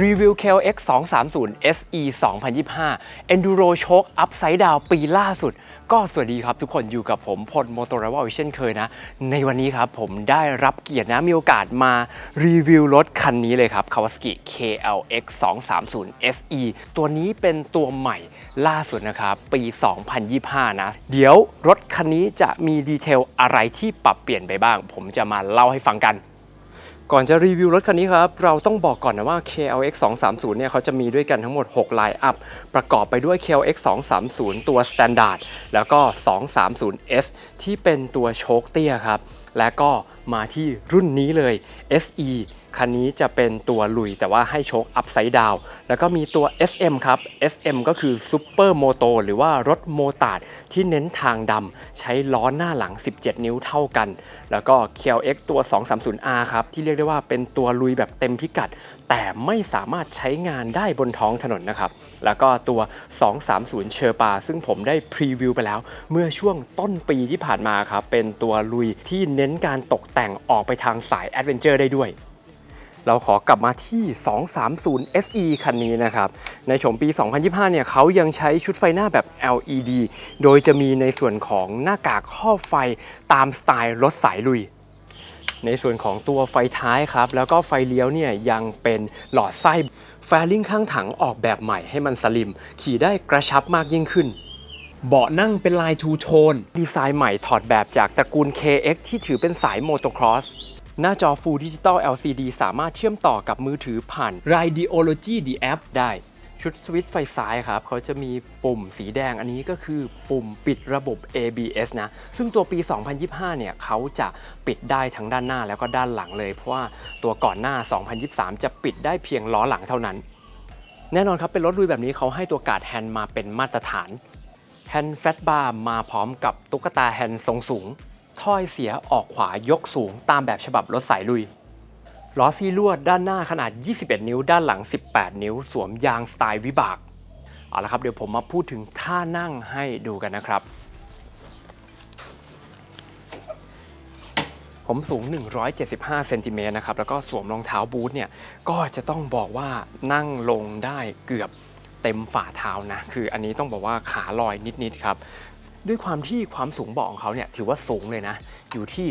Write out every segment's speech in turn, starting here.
รีวิว KLX 230 SE 2025 Enduro Choke Upside Down ปีล่าสุด ก็สวัสดีครับทุกคนอยู่กับผมพลโมโตร a ว l เช่นเคยนะ ในวันนี้ครับผมได้รับเกียรตินะ มีโอกาสมารีวิวรถคันนี้เลยครับ Kawasaki KLX 230 SE ตัวนี้เป็นตัวใหม่ล่าสุดนะครับ ปี 2025 นะ เดี๋ยวรถคันนี้จะมีดีเทลอะไรที่ปรับเปลี่ยนไปบ้าง ผมจะมาเล่าให้ฟังกัน ก่อนจะรีวิวรถคันนี้ครับ เราต้องบอกก่อนนะว่า KLX 230เนี่ยเขาจะมีด้วยกันทั้งหมด6ไลน์อัพประกอบไปด้วย KLX 230 ตัว Standard แล้วก็ 230S ที่เป็นตัวโชคเตี้ยครับ และก็มาที่รุ่นนี้เลย SE คันนี้จะเป็นตัวลุยแต่ว่าให้โชค Upside Down แล้วก็มีตัว SM ครับ SM ก็คือ Super Moto หรือว่ารถโมตาร์ดที่เน้นทางดำใช้ล้อหน้าหลัง 17 นิ้วเท่ากัน แล้วก็ KLX ตัว 230R ครับ ที่เรียกได้ว่าเป็นตัวลุยแบบเต็มพิกัด แต่ไม่สามารถใช้งานได้บนท้องถนนนะครับ แล้วก็ตัว 230 เชอร์ปา ซึ่งผมได้พรีวิวไปแล้ว เมื่อช่วงต้นปีที่ผ่านมาครับเป็นตัวลุยที่เน้นการตกแต่งออกไปทางสายแอดเวนเจอร์ได้ด้วย เราขอกลับมาที่ 230 SE คันนี้นะครับ ในโฉมปี 2025 เนี่ยเขายังใช้ชุดไฟหน้าแบบ LED โดยจะมีในส่วนของหน้ากากครอบไฟตามสไตล์รถสายลุย ในส่วนของตัวไฟท้ายครับ แล้วก็ไฟเลี้ยวเนี่ยยังเป็นหลอดไส้แฟลิงข้างถังออกแบบใหม่ให้มันสลิม ขี่ได้กระชับมากยิ่งขึ้นเบาะนั่งเป็นลายทูโทน ดีไซน์ใหม่ถอดแบบจากตระกูล KX ที่ถือเป็นสายโมโตครอส หน้าจอ Full Digital LCD สามารถเชื่อมต่อกับมือถือผ่าน Radiology The App ได้ ชุดสวิตช์ไฟซ้ายครับ เขาจะมีปุ่มสีแดงอันนี้ก็คือปุ่มปิดระบบ ABS นะ ซึ่งตัวปี 2025 เนี่ยเขาจะปิดได้ทั้งด้านหน้าแล้วก็ด้านหลังเลย เพราะว่าตัวก่อนหน้า 2023 จะปิดได้เพียงล้อหลังเท่านั้น แน่นอนครับ เป็นรถลุยแบบนี้เขาให้ตัวการ์ดแฮนด์มาเป็นมาตรฐานแฮนด์แฟตบาร์มาพร้อมกับตุ๊กตาแฮนด์ทรงสูง ถ้อยเสียออกขวายกสูงตามแบบฉบับรถสายลุย ล้อซีลวดด้านหน้าขนาด 21 นิ้ว ด้านหลัง 18 นิ้ว สวมยางสไตล์วิบาก เอาละครับเดี๋ยวผมมาพูดถึงท่านั่งให้ดูกันนะครับ ผมสูง 175 เซนติเมตรนะครับ แล้วก็สวมรองเท้าบูทเนี่ย ก็จะต้องบอกว่านั่งลงได้เกือบเต็มฝ่าเท้านะ คืออันนี้ต้องบอกว่าขาลอยนิดๆครับ ด้วยความที่ความสูงเบาะของเขาเนี่ยถือว่าสูงเลยนะ อยู่ที่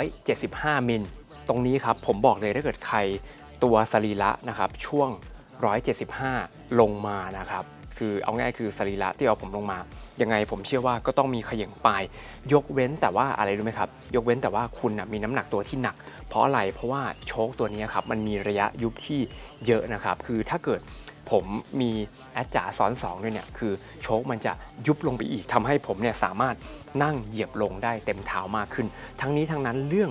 875 มิล ตรงนี้ครับผมบอกเลยถ้าเกิดใครตัวสรีระนะครับช่วง 175 ลงมานะครับคือเอาง่ายคือสรีระที่เอาผมลงมา ยังไงผมเชื่อว่าก็ต้องมีขย่งปลาย ยกเว้นแต่ว่าอะไรรู้ไหมครับ ยกเว้นแต่ว่าคุณนะมีน้ำหนักตัวที่หนัก เพราะอะไรเพราะว่าโชคตัวนี้ครับมันมีระยะยุบที่เยอะนะครับ คือถ้าเกิด ผมมีแอดจ่าซ้อน2ด้วยเนี่ยคือโชคมันจะยุบลงไปอีกทำให้ผมเนี่ยสามารถนั่งเหยียบลงได้เต็มเท้ามากขึ้น ทั้งนี้ทั้งนั้นเรื่อง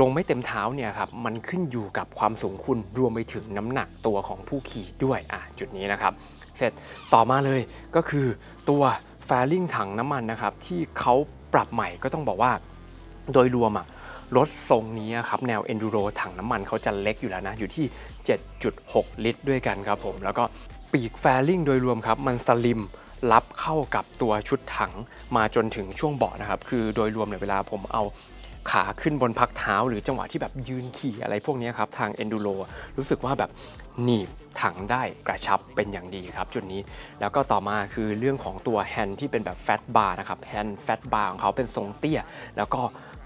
ลงไม่เต็มเท้าเนี่ยครับมันขึ้นอยู่กับความสูงคุณรวมไปถึงน้ำหนักตัวของผู้ขี่ด้วยอะจุดนี้นะครับ เสร็จต่อมาเลยก็คือตัวแฟลิงถังน้ำมันนะครับที่เขาปรับใหม่ก็ต้องบอกว่าโดยรวมอะ รถทรงนี้ครับแนว Enduro ถังน้ำมันเขาจะเล็กอยู่แล้วนะ อยู่ที่ 7.6 ลิตรด้วยกันครับผม แล้วก็ปีกแฟลิงโดยรวมครับ มันสลิมรับเข้ากับตัวชุดถังมาจนถึงช่วงเบาะนะครับ คือโดยรวมเนี่ยเวลาผมเอาขาขึ้นบนพักเท้า หรือจังหวะที่แบบยืนขี่อะไรพวกนี้ครับ ทาง Enduro รู้สึกว่าแบบ หนีบถังได้กระชับเป็นอย่างดีครับจุดนี้ แล้วก็ต่อมาคือเรื่องของตัวแฮนด์ที่เป็นแบบแฟตบาร์นะครับแฮนด์แฟตบาร์ของเขาเป็นทรงเตี้ย แล้วก็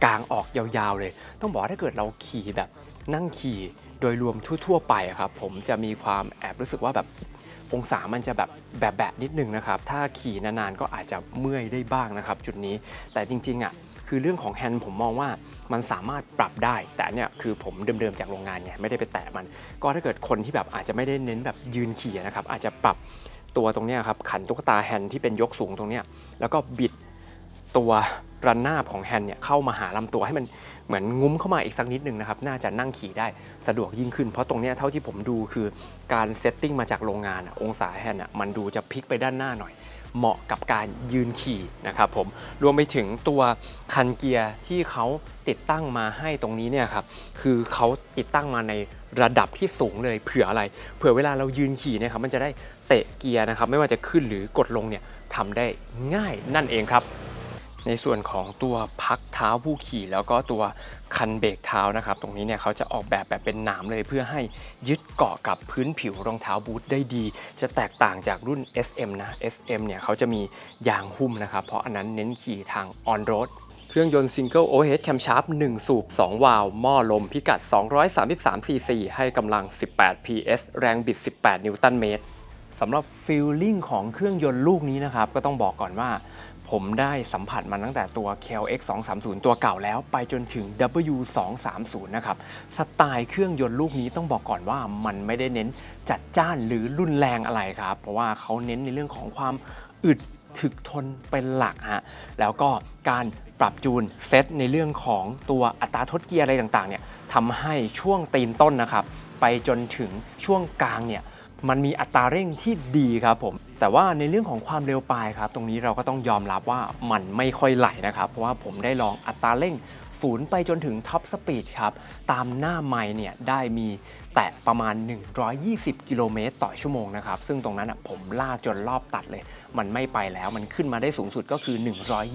กางออกยาวๆเลย ต้องบอกว่าถ้าเกิดเราขี่แบบนั่งขี่โดยรวมทั่วๆไปครับผมจะมีความแอบรู้สึกว่าแบบองศามันจะแบบแบบแบบนิดนึงนะครับ ถ้าขี่นานๆก็อาจจะเมื่อยได้บ้างนะครับ จุดนี้แต่จริงๆอะคือเรื่องของแฮนด์ผมมองว่า มันสามารถปรับได้ แต่เนี่ยคือผมเดิมๆจากโรงงานไงไม่ได้ไปแตะมัน ก็ถ้าเกิดคนที่แบบอาจจะไม่ได้เน้นแบบยืนขี่นะครับอาจจะปรับตัวตรงนี้ครับขันตุ๊กตาแฮนด์ที่เป็นยกสูงตรงนี้แล้วก็บิดตัวระนนาบของแฮนด์เนี่ยเข้ามาหาลำตัวให้มันเหมือนงุ้มเข้ามาอีกสักนิดนึงนะครับน่าจะนั่งขี่ได้สะดวกยิ่งขึ้น เพราะตรงนี้เท่าที่ผมดูคือการเซตติ้งมาจากโรงงานอะองศาแฮนด์อะมันดูจะพลิกไปด้านหน้าหน่อย เหมาะกับการยืนขี่นะครับผมรวมไปถึงตัวคันเกียร์ที่เขาติดตั้งมาให้ตรงนี้เนี่ยครับคือเขาติดตั้งมาในระดับที่สูงเลยเผื่ออะไร เผื่อเวลาเรายืนขี่เนี่ยครับมันจะได้เตะเกียร์นะครับไม่ว่าจะขึ้นหรือกดลงเนี่ยทำได้ง่ายนั่นเองครับ ในส่วนของตัวพักเท้าผู้ขี่แล้วก็ตัวคันเบรกเท้านะครับ ตรงนี้เนี่ยเขาจะออกแบบแบบเป็นหนามเลยเพื่อให้ยึดเกาะกับพื้นผิวรองเท้าบูทได้ดี จะแตกต่างจากรุ่น SM นะ SM เนี่ยเขาจะมียางหุ้มนะครับ เพราะอันนั้นเน้นขี่ทางออนโรดเครื่องยนต์ Single Overhead Camshaft 1 สูบ 2 วาล์วหม้อลมพิกัด 233 cc ให้กำลัง 18 PS แรงบิด 18 นิวตันเมตรสำหรับฟีลลิ่งของเครื่องยนต์ลูกนี้นะครับ ก็ต้องบอกก่อนว่า ผมได้สัมผัสมันตั้งแต่ตัว KLX 230 ตัวเก่าแล้วไปจนถึง W 230นะครับ สไตล์เครื่องยนต์ลูกนี้ต้องบอกก่อนว่ามันไม่ได้เน้นจัดจ้านหรือรุนแรงอะไรครับ เพราะว่าเขาเน้นในเรื่องของความอึดถึกทนเป็นหลักฮะ แล้วก็การปรับจูนเซตในเรื่องของตัวอัตราทดเกียร์อะไรต่างๆเนี่ยทำให้ช่วงตีนต้นนะครับ ไปจนถึงช่วงกลางเนี่ย มันมีอัตราเร่งที่ดีครับผม แต่ว่าในเรื่องของความเร็วปลายครับ ตรงนี้เราก็ต้องยอมรับว่ามันไม่ค่อยไหลนะครับ เพราะว่าผมได้ลองอัตราเร่ง ศูนย์ไปจนถึงท็อปสปีดครับ ตามหน้าไมล์เนี่ยได้มีแตะประมาณ 120 กิโลเมตรต่อชั่วโมงนะครับ ซึ่งตรงนั้นอะผมลากจนรอบตัดเลย มันไม่ไปแล้วมันขึ้นมาได้สูงสุดก็คือ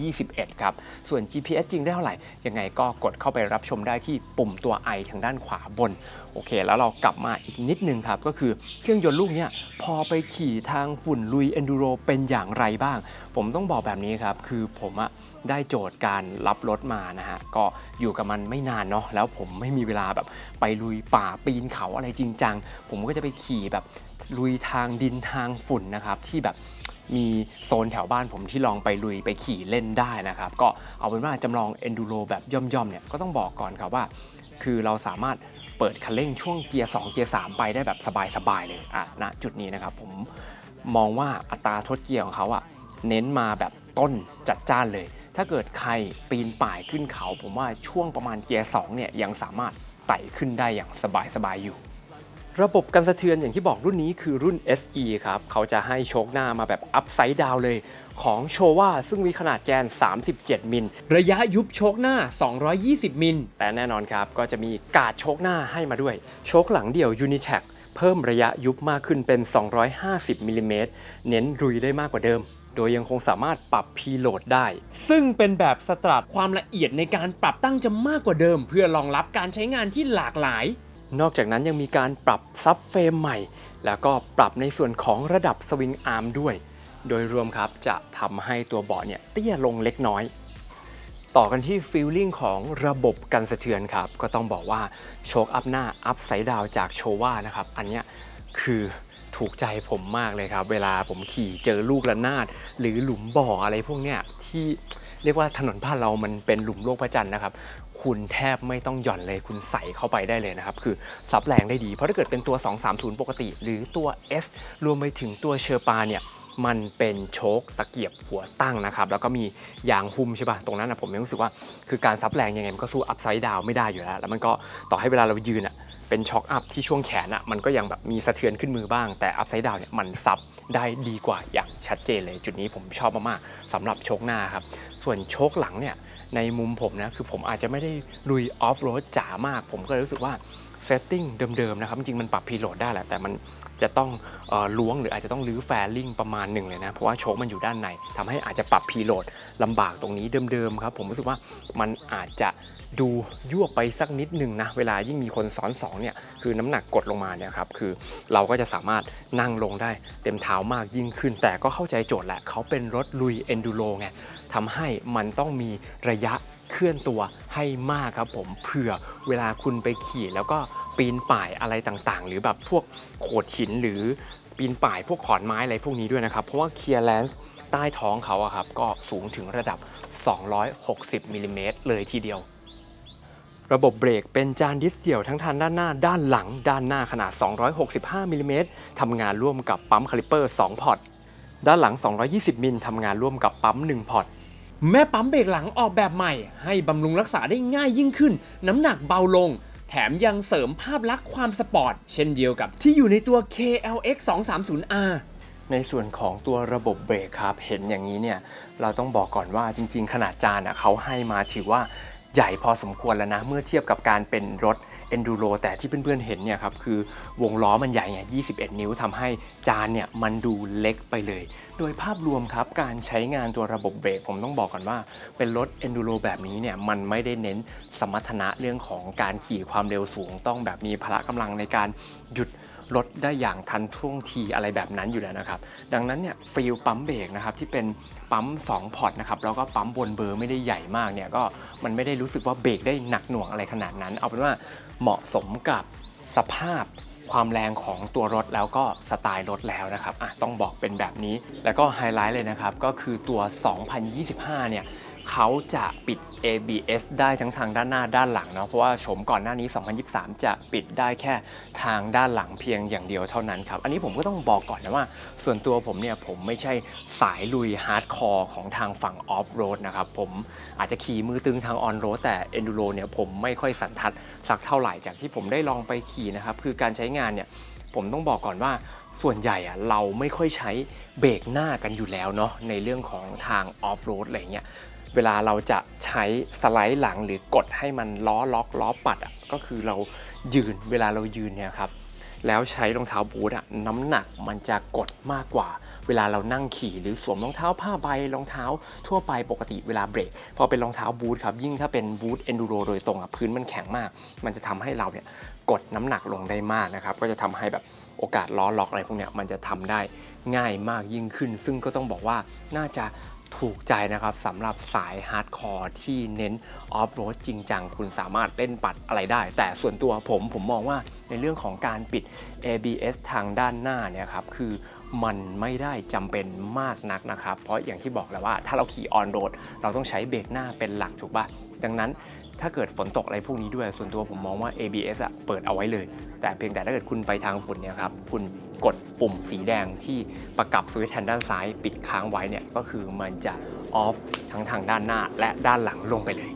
121 ครับ ส่วน GPS จริงได้เท่าไหร่ ยังไงก็กดเข้าไปรับชมได้ที่ปุ่มตัว I ทางด้านขวาบน โอเค แล้วเรากลับมาอีกนิดนึงครับ ก็คือเครื่องยนต์ลูกเนี้ยพอไปขี่ทางฝุ่นลุย Enduro เป็นอย่างไรบ้าง ผมต้องบอกแบบนี้ครับ คือผมอะ ได้โจทย์การรับรถมานะฮะก็อยู่กับมันไม่นานเนาะแล้วผมไม่มีเวลาแบบไปลุยป่าปีนเขาอะไรจริงจังผมก็จะไปขี่แบบลุยทางดินทางฝุ่นนะครับที่แบบมีโซนแถวบ้านผมที่ลองไปลุยไปขี่เล่นได้นะครับ ก็เอาเป็นว่าจำลอง Enduro แบบย่อมๆเนี่ยก็ต้องบอกก่อนครับว่า คือเราสามารถเปิดคันเร่งช่วงเกียร์ 2 เกียร์ 3 ไปได้แบบสบายๆเลยอะณจุดนี้นะครับผมมองว่าอัตราทดเกียร์ของเขาอะเน้นมาแบบต้นจัดจ้านเลย ถ้าเกิดใครปีนป่ายขึ้นเขา ผมว่าช่วงประมาณเกียร์2เนี่ยยังสามารถไต่ขึ้นได้อย่างสบายๆอยู่ ระบบกันสะเทือนอย่างที่บอกรุ่นนี้คือรุ่น SE ครับ เขาจะให้โชคหน้ามาแบบอัพไซด์ดาวเลยของโชว่าซึ่งมีขนาดแกน 37 มิล ระยะยุบโชคหน้า 220 มิล แต่แน่นอนครับ ก็จะมีกาดโชคหน้าให้มาด้วย โชคหลังเดี่ยว Unitech เพิ่มระยะยุบมากขึ้นเป็น 250 มิลลิเมตร เน้นรุยได้มากกว่าเดิม โดยยังคงสามารถปรับพีโหลดได้ ซึ่งเป็นแบบสตรัทความละเอียดในการปรับตั้งจะมากกว่าเดิม เพื่อรองรับการใช้งานที่หลากหลาย นอกจากนั้นยังมีการปรับซับเฟรมใหม่ แล้วก็ปรับในส่วนของระดับสวิงอาร์มด้วย โดยรวมครับจะทำให้ตัวเบาะเนี่ยเตี้ยลงเล็กน้อยต่อกันที่ฟีลลิ่งของระบบกันสะเทือนครับ ก็ต้องบอกว่าโชคอัพหน้าอัพไซด์ดาวจากโชว่านะครับ อันเนี้ยคือ ถูกใจผมมากเลยครับ เวลาผมขี่เจอลูกระนาด หรือหลุมบ่ออะไรพวกเนี้ยที่เรียกว่าถนนบ้านเรามันเป็นหลุมโลกพระจันทร์นะครับ คุณแทบไม่ต้องหย่อนเลยคุณใส่เข้าไปได้เลยนะครับ คือซับแรงได้ดี เพราะถ้าเกิดเป็นตัว 230 ปกติ หรือตัว S รวมไปถึงตัวเชอร์ปาเนี่ยมันเป็นโชคตะเกียบหัวตั้งนะครับ แล้วก็มียางหุ้มใช่ป่ะตรงนั้นนะผมยังรู้สึกว่าคือการซับแรงยังไงมันก็สู้อัพไซด์ดาวไม่ได้อยู่แล้ว แล้วมันก็ต่อให้เวลาเรายืนอะ เป็นช็อคอัพที่ช่วงแขนอะมันก็ยังแบบมีสะเทือนขึ้นมือบ้าง แต่อัพไซด์ดาวเนี่ยมันซับได้ดีกว่าอย่างชัดเจนเลยจุดนี้ผมชอบมากๆสำหรับโชคหน้าครับ ส่วนโชคหลังเนี่ยในมุมผมนะคือผมอาจจะไม่ได้ลุยออฟโรดจ๋ามาก ผมก็เลยรู้สึกว่าเซตติ้งเดิมๆนะครับจริงมันปรับพีโหลดได้แหละแต่มันจะต้องออล้วงหรืออาจจะต้องลื้อแฟลิงประมาณหนึ่งเลยนะ เพราะว่าโชคมันอยู่ด้านในทำให้อาจจะปรับพีโหลดลำบากตรงนี้เดิมๆครับผมรู้สึกว่ามันอาจจะ ดูยั่วไปสักนิดหนึ่งนะเวลายิ่งมีคนซ้อนสองเนี่ยคือน้ำหนักกดลงมาเนี่ยครับคือเราก็จะสามารถนั่งลงได้เต็มเท้ามากยิ่งขึ้น แต่ก็เข้าใจโจทย์แหละเขาเป็นรถลุยเอนดูโรไงทำให้มันต้องมีระยะเคลื่อนตัวให้มากครับผมเผื่อเวลาคุณไปขี่แล้วก็ปีนป่ายอะไรต่างๆ หรือแบบพวกโขดหินหรือปีนป่ายพวกขอนไม้อะไรพวกนี้ด้วยนะครับ เพราะว่าเคลียร์แลนซ์ใต้ท้องเขาอะครับก็สูงถึงระดับ 260มิลลิเมตรเลยทีเดียว ระบบเบรกเป็นจานดิสเดี่ยวทั้งทางด้านหน้า ด้านหลัง ด้านหน้าขนาด 265มิลลิเมตรทำงานร่วมกับปั๊มคาลิเปอร์ 2 พอร์ต ด้านหลัง 220 มิลทำงานร่วมกับปั๊ม 1 พอร์ต แม่ปั๊มเบรกหลังออกแบบใหม่ ให้บำรุงรักษาได้ง่ายยิ่งขึ้น น้ำหนักเบาลง แถมยังเสริมภาพลักษณ์ความสปอร์ต เช่นเดียวกับที่อยู่ในตัว KLX 230R ในส่วนของตัวระบบเบรกครับ เห็นอย่างนี้เนี่ย เราต้องบอกก่อนว่าจริง ๆ ขนาดจานอะเขาให้มาถือว่า ใหญ่พอสมควรแล้วนะ เมื่อเทียบกับการเป็นรถ Enduro แต่ที่เพื่อนๆเห็นเนี่ยครับคือวงล้อมันใหญ่ไง21 นิ้วทำให้จานเนี่ยมันดูเล็กไปเลย โดยภาพรวมครับการใช้งานตัวระบบเบรกผมต้องบอกก่อนว่า เป็นรถ Enduro แบบนี้เนี่ยมันไม่ได้เน้นสมรรถนะเรื่องของการขี่ความเร็วสูง ต้องแบบมีพละกำลังในการหยุด รถได้อย่างทันท่วงทีอะไรแบบนั้นอยู่แล้วนะครับ ดังนั้นเนี่ยฟิลปั๊มเบรกนะครับที่เป็นปั๊ม 2 พอร์ตนะครับแล้วก็ปั๊มบนเบอร์ไม่ได้ใหญ่มากเนี่ยก็มันไม่ได้รู้สึกว่าเบรกได้หนักหน่วงอะไรขนาดนั้น เอาเป็นว่าเหมาะสมกับสภาพความแรงของตัวรถแล้วก็สไตล์รถแล้วนะครับอะต้องบอกเป็นแบบนี้ แล้วก็ไฮไลท์เลยนะครับ ก็คือตัว 2025 เนี่ย เขาจะปิด ABS ได้ทั้งทางด้านหน้าด้านหลังเนาะเพราะว่าโฉมก่อนหน้านี้ 2023 จะปิดได้แค่ทางด้านหลังเพียงอย่างเดียวเท่านั้นครับ อันนี้ผมก็ต้องบอกก่อนนะว่า ส่วนตัวผมเนี่ยผมไม่ใช่สายลุยฮาร์ดคอร์ของทางฝั่งออฟโรดนะครับผมอาจจะขี่มือตึงทางออนโรดแต่ Enduro เนี่ยผมไม่ค่อยสันทัดสักเท่าไหร่จากที่ผมได้ลองไปขี่นะครับคือการใช้งานเนี่ยผมต้องบอกก่อนว่าส่วนใหญ่อะเราไม่ค่อยใช้เบรกหน้ากันอยู่แล้วเนาะในเรื่องของทางออฟโรดอะไรเงี้ย เวลาเราจะใช้สไลด์หลังหรือกดให้มันล้อล็อกล้อปัดอะก็คือเรายืนเวลาเรายืนเนี่ยครับแล้วใช้รองเท้าบูทอะน้ำหนักมันจะกดมากกว่า เวลาเรานั่งขี่หรือสวมรองเท้าผ้าใบรองเท้าทั่วไปปกติเวลาเบรกพอเป็นรองเท้าบูทครับยิ่งถ้าเป็นบูทเอนดูโรโดยตรงอะพื้นมันแข็งมาก มันจะทำให้เราเนี่ยกดน้ำหนักลงได้มากนะครับก็จะทำให้แบบโอกาสล้อล็อกอะไรพวกเนี้ยมันจะทำได้ง่ายมากยิ่งขึ้น ซึ่งก็ต้องบอกว่าน่าจะ ถูกใจนะครับสำหรับสายฮาร์ดคอร์ที่เน้นออฟโรดจริงจัง คุณสามารถเล่นปัดอะไรได้ แต่ส่วนตัวผมผมมองว่าในเรื่องของการปิด ABS ทางด้านหน้าเนี่ยครับคือมันไม่ได้จำเป็นมากนักนะครับ เพราะอย่างที่บอกแล้วว่าถ้าเราขี่ออนโรดเราต้องใช้เบรกหน้าเป็นหลักถูกปะดังนั้นถ้าเกิดฝนตกอะไรพวกนี้ด้วย ส่วนตัวผมมองว่า ABS อะเปิดเอาไว้เลย แต่เพียงแต่ถ้าเกิดคุณไปทางฝุ่นเนี่ยครับคุณ กดปุ่มสีแดงที่ประกับสวิตช์แทนด้านซ้ายปิดค้างไว้เนี่ยก็คือมันจะออฟทั้งทางด้านหน้าและด้านหลังลงไปเลย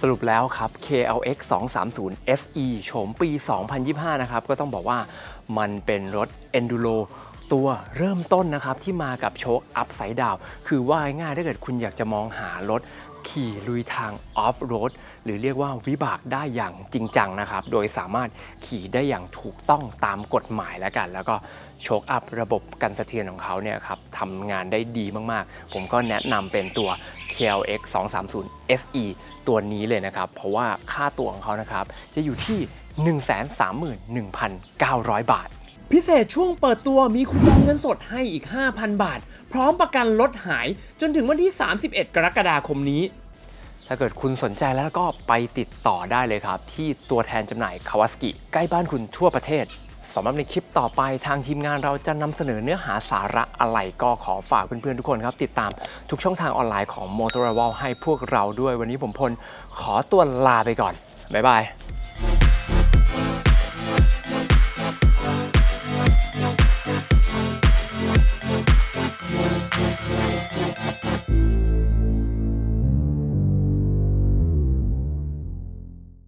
สรุปแล้วครับ KLX 230 SE โฉมปี 2025 นะครับ ก็ต้องบอกว่ามันเป็นรถ Enduro ตัวเริ่มต้นนะครับที่มากับโชคอัพไซด์ดาวคือว่าง่ายถ้าเกิดคุณอยากจะมองหารถ ขี่ลุยทางออฟโรดหรือเรียกว่าวิบากได้อย่างจริงจังนะครับ โดยสามารถขี่ได้อย่างถูกต้องตามกฎหมายแล้วกัน แล้วก็โชคอัพระบบกันสะเทือนของเขาเนี่ยครับทำงานได้ดีมากๆ ผมก็แนะนำเป็นตัว KLX 230 SE ตัวนี้เลยนะครับ เพราะว่าค่าตัวของเขานะครับ จะอยู่ที่ 131,900 บาท พิเศษช่วงเปิดตัวมีคูปองเงินสดให้อีก 5,000 บาท พร้อมประกันลดหายจนถึงวันที่ 31 กรกฎาคมนี้ ถ้าเกิดคุณสนใจแล้วก็ไปติดต่อได้เลยครับ ที่ตัวแทนจำหน่ายคาวาสกิใกล้บ้านคุณทั่วประเทศสำหรับในคลิปต่อไปทางทีมงานเราจะนำเสนอเนื้อหาสาระอะไรก็ขอฝากเพื่อนๆทุกคนครับ ติดตามทุกช่องทางออนไลน์ของ m o t o r a w a l ให้พวกเราด้วยวันนี้ผมพลขอตัวลาไปก่อน บ๊ายบาย